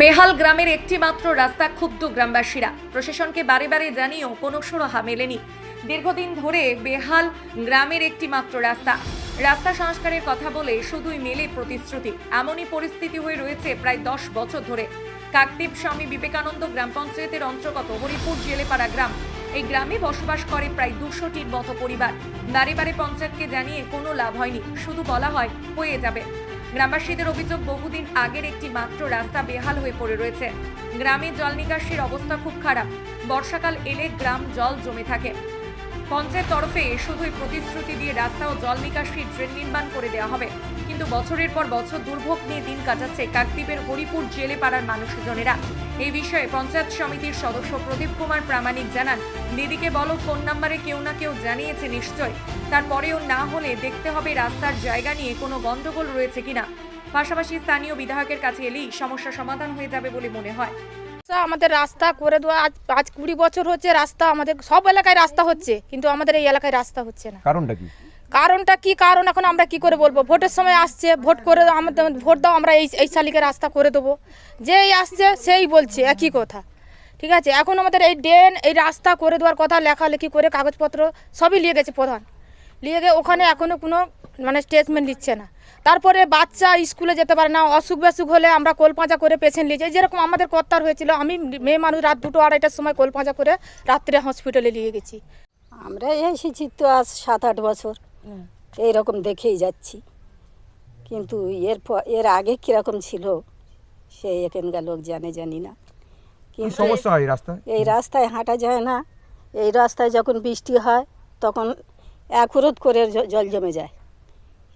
বেহাল গ্রামের একটি মাত্র রাস্তা ক্ষুব্ধ গ্রামবাসীরা। প্রশাসনকে বারে বারে জানিয়েও কোনো সুরাহা মেলেনি। দীর্ঘদিন ধরে বেহাল গ্রামের একটি মাত্র রাস্তা। রাস্তা সংস্কারের কথা বলে শুধুই মেলে প্রতিশ্রুতি। এমনই পরিস্থিতি হয়ে রয়েছে প্রায় দশ বছর ধরে। কাকদ্বীপ স্বামী বিবেকানন্দ গ্রাম পঞ্চায়েতের অন্তর্গত হরিপুর জেলেপাড়া গ্রাম। এই গ্রামে বসবাস করে প্রায় দুশোটির মতো পরিবার। বারে বারে পঞ্চায়েতকে জানিয়ে কোনো লাভ হয়নি। শুধু বলা হয় হয়ে যাবে। গ্রামবাসীদের অভিযোগ বহুদিন আগের একটি মাত্র রাস্তা বেহাল হয়ে পড়ে রয়েছে। গ্রামে জল নিকাশির অবস্থা খুব খারাপ। বর্ষাকাল এলে গ্রাম জল জমে থাকে। পঞ্চায়েত তরফে শুধুই প্রতিশ্রুতি দিয়ে রাস্তা ও জল নিকাশির ড্রেন নির্মাণ করে দেওয়া হবে। কিন্তু বছরের পর বছর দুর্ভোগ নিয়ে দিন কাটাচ্ছে কাকদ্বীপের হরিপুর জেলে পাড়ার মানুষজনেরা। এই বিষয়ে পঞ্চায়েত সমিতির সদস্য প্রদীপ কুমার প্রামাণিক জানান দিদিকে বলো ফোন নাম্বারে কেউ না কেউ জানিয়েছে নিশ্চয়। তারপরেও না হলে দেখতে হবে রাস্তার জায়গা নিয়ে কোনো গন্ডগোল রয়েছে কিনা। পাশাপাশি স্থানীয় বিধায়কের কাছে এলেই সমস্যা সমাধান হয়ে যাবে বলে মনে হয়। রাস্তা আমাদের রাস্তা করে দেওয়া আজ আজ কুড়ি বছর হচ্ছে রাস্তা আমাদের সব এলাকায় রাস্তা হচ্ছে কিন্তু আমাদের এই এলাকায় রাস্তা হচ্ছে না। কারণটা কি? কারণটা কি কারণ এখন আমরা কি করে বলব? ভোটের সময় আসছে, ভোট করে আমাদের ভোট দাও, আমরা এই এই শালিকে রাস্তা করে দেবো। যেই আসছে সেই বলছে, একই কথা। ঠিক আছে? এখন আমাদের এই ড্রেন, এই রাস্তা করে দেওয়ার কথা লেখালেখি করে কাগজপত্র সবই নিয়ে গেছে প্রধান। নিয়ে গিয়ে ওখানে এখনও কোনো মানে স্টেটমেন্ট দিচ্ছে না। তারপরে বাচ্চা স্কুলে যেতে পারে না, অসুখ বেসুখ হলে আমরা কোল পাঁচা করে পেশেন্ট নিয়ে যাই। যেরকম আমাদের কর্তার হয়েছিল, আমি মেয়ে মানুষ রাত দুটো আড়াইটার সময় কোল পাঁচা করে রাত্রে হসপিটালে নিয়ে গেছি। আমরা এসেছি তো আজ সাত আট বছর। এইরকম দেখেই যাচ্ছি। কিন্তু এর এর আগে কীরকম ছিল সে এখানকার লোক জানে জানি না। কিন্তু সমস্যা হয় এই রাস্তায়? এই রাস্তায় হাঁটা যায় না। এই রাস্তায় যখন বৃষ্টি হয় তখন একরোধ করে জল জমে যায়।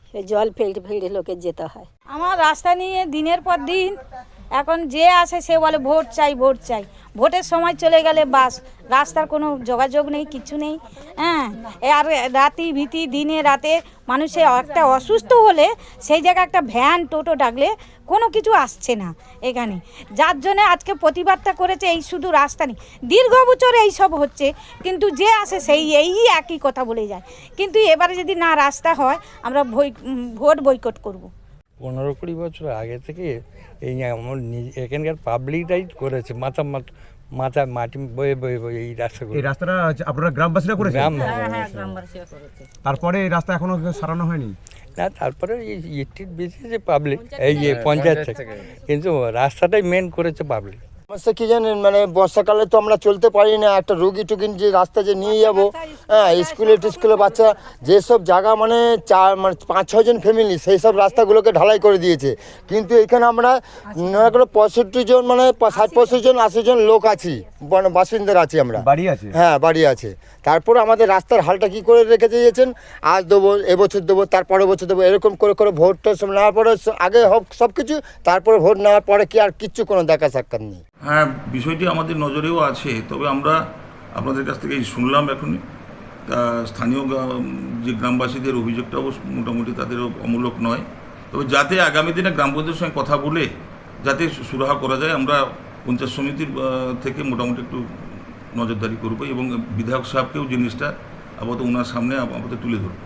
সে জল ফেলতে ফেলতে লোকের যেতে হয়। আমার রাস্তা নিয়ে দিনের পর দিন এখন যে আসে সে বলে, ভোট চাই ভোট চাই। ভোটের সময় চলে গেলে বাস, রাস্তার কোনো যোগাযোগ নেই, কিছু নেই হ্যাঁ? আর রাতি ভীতি, দিনে রাতে মানুষে একটা অসুস্থ হলে সেই জায়গায় একটা ভ্যান, টোটো ডাকলে কোনো কিছু আসছে না এখানে। যার জন্য আজকে প্রতিবাদটা করেছে এই শুধু রাস্তা নেই। দীর্ঘ বছর এই সব হচ্ছে, কিন্তু যে আসে সেই এই একই কথা বলে যায়। কিন্তু এবারে যদি না রাস্তা হয়, আমরা ভোট বয়কট করব। পনেরো কুড়ি বছর আগে থেকে এই আমার এখানকার পাবলিকটাই করেছে মাথা মাথা মাথায় মাটি বয়ে বয়ে বয়ে এই রাস্তাগুলো। এই রাস্তাটা আপনারা গ্রামবাসীরা করেছে গ্রাম তারপরে এই রাস্তা এখনও সারানো হয়নি? না তারপরে এই বেশি যে পাবলিক এই যে পঞ্চায়েত থেকে। কিন্তু রাস্তাটাই মেন করেছে পাবলিক সমস্যা কি জানেন? মানে বর্ষাকালে তো আমরা চলতে পারি না। একটা রুগী টুগি যে রাস্তা যে নিয়ে যাব হ্যাঁ স্কুলে টিস্কুলে বাচ্চা যেসব জায়গা মানে চার মানে পাঁচ ছজন ফ্যামিলি সেই সব রাস্তাগুলোকে ঢালাই করে দিয়েছে। কিন্তু এখানে আমরা নয় করে পঁয়ষট্টি জন মানে ষাট পঁয়ষট্টি জন আশি জন লোক আছি। মানে বাসিন্দার আছি আমরা। বাড়ি আছে? হ্যাঁ বাড়ি আছে। তারপর আমাদের রাস্তার হালটা কি করে রেখে দিয়েছেন? আজ দেবো এবছর দেবো তারপরে বছর দেবো এরকম করে করে ভোটটা নেওয়ার পরে আগে হোক সব কিছু তারপরে ভোট নেওয়ার পরে কি আর কিচ্ছু কোনো দেখা সাক্ষাৎ নেই। হ্যাঁ বিষয়টি আমাদের নজরেও আছে, তবে আমরা আপনাদের কাছ থেকে শুনলাম এখনই। তা স্থানীয় যে গ্রামবাসীদের অভিযোগটা মোটামুটি তাদের অমূলক নয়। তবে যাতে আগামী দিনে গ্রাম পঞ্চায়েতের সঙ্গে কথা বলে যাতে সুরাহা করা যায়, আমরা পঞ্চায়েত সমিতির থেকে মোটামুটি একটু নজরদারি করব এবং বিধায়ক সাহেবকেও জিনিসটা আপাতত ওনার সামনে আপাতত তুলে ধরবো।